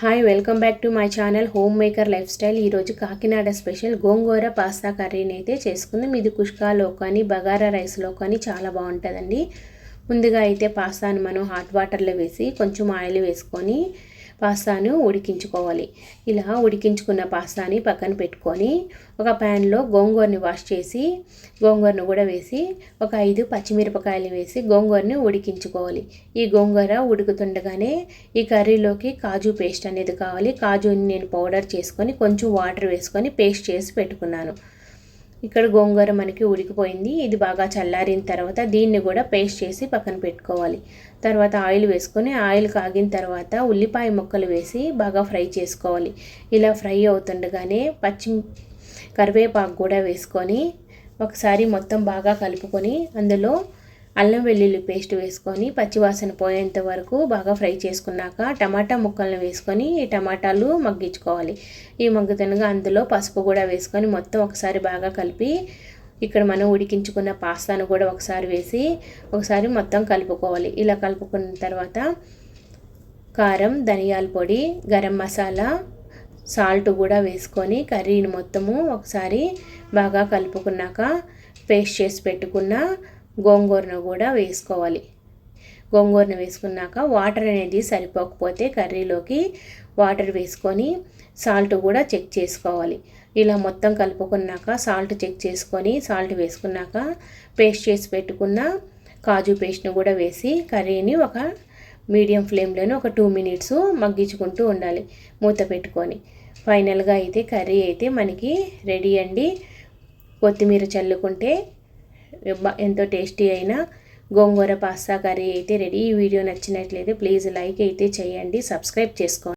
Hi welcome back to my channel home maker lifestyle ఈరోజు Kakinada special గోంగూర pasta కర్రీని అయితే చేసుకుందాం. ఇది కుష్కాలో కానీ బగారా రైస్లో కానీ చాలా బాగుంటుందండి. ముందుగా అయితే పాస్తాను మనం హాట్ వాటర్లో వేసి కొంచెం ఆయిల్ వేసుకొని పాస్తాను ఉడికించుకోవాలి. ఇలా ఉడికించుకున్న పాస్తాని పక్కన పెట్టుకొని ఒక ప్యాన్లో గోంగూరని వాష్ చేసి గోంగూరను కూడా వేసి ఒక ఐదు పచ్చిమిరపకాయలు వేసి గోంగూరని ఉడికించుకోవాలి. ఈ గోంగూర ఉడుకుతుండగానే ఈ కర్రీలోకి కాజు పేస్ట్ అనేది కావాలి. కాజుని నేను పౌడర్ చేసుకొని కొంచెం వాటర్ వేసుకొని పేస్ట్ చేసి పెట్టుకున్నాను. ఇక్కడ గోంగూర మనకి ఉడికిపోయింది. ఇది బాగా చల్లారిన తర్వాత దీన్ని కూడా పేస్ట్ చేసి పక్కన పెట్టుకోవాలి. తర్వాత ఆయిల్ వేసుకొని ఆయిల్ కాగిన తర్వాత ఉల్లిపాయ ముక్కలు వేసి బాగా ఫ్రై చేసుకోవాలి. ఇలా ఫ్రై అవుతుండగానే పచ్చి కరివేపాకు కూడా వేసుకొని ఒకసారి మొత్తం బాగా కలుపుకొని అందులో అల్లం వెల్లుల్లి పేస్ట్ వేసుకొని పచ్చివాసన పోయేంత వరకు బాగా ఫ్రై చేసుకున్నాక టమాటా ముక్కలను వేసుకొని ఈ టమాటాలు మగ్గించుకోవాలి. ఈ మగ్గుతనగా అందులో పసుపు కూడా వేసుకొని మొత్తం ఒకసారి బాగా కలిపి ఇక్కడ మనం ఉడికించుకున్న పాస్తాను కూడా ఒకసారి వేసి ఒకసారి మొత్తం కలుపుకోవాలి. ఇలా కలుపుకున్న తర్వాత కారం ధనియాల పొడి గరం మసాలా సాల్ట్ కూడా వేసుకొని కర్రీని మొత్తము ఒకసారి బాగా కలుపుకున్నాక పేస్ట్ చేసి పెట్టుకున్న గోంగూరను కూడా వేసుకోవాలి. గోంగూరను వేసుకున్నాక వాటర్ అనేది సరిపోకపోతే కర్రీలోకి వాటర్ వేసుకొని సాల్ట్ కూడా చెక్ చేసుకోవాలి. ఇలా మొత్తం కలుపుకున్నాక సాల్ట్ చెక్ చేసుకొని సాల్ట్ వేసుకున్నాక పేస్ట్ చేసి పెట్టుకున్న కాజు పేస్ట్ని కూడా వేసి కర్రీని ఒక మీడియం ఫ్లేమ్లోనే ఒక టూ మినిట్స్ మగ్గించుకుంటూ ఉండాలి మూత పెట్టుకొని. ఫైనల్గా అయితే కర్రీ అయితే మనకి రెడీ అండి. కొత్తిమీర చల్లుకుంటే ఎంతో టేస్టీ అయిన గోంగూర పాస్తా కర్రీ అయితే రెడీ. ఈ వీడియో నచ్చినట్లయితే ప్లీజ్ లైక్ అయితే చేయండి. సబ్స్క్రైబ్ చేసుకోండి.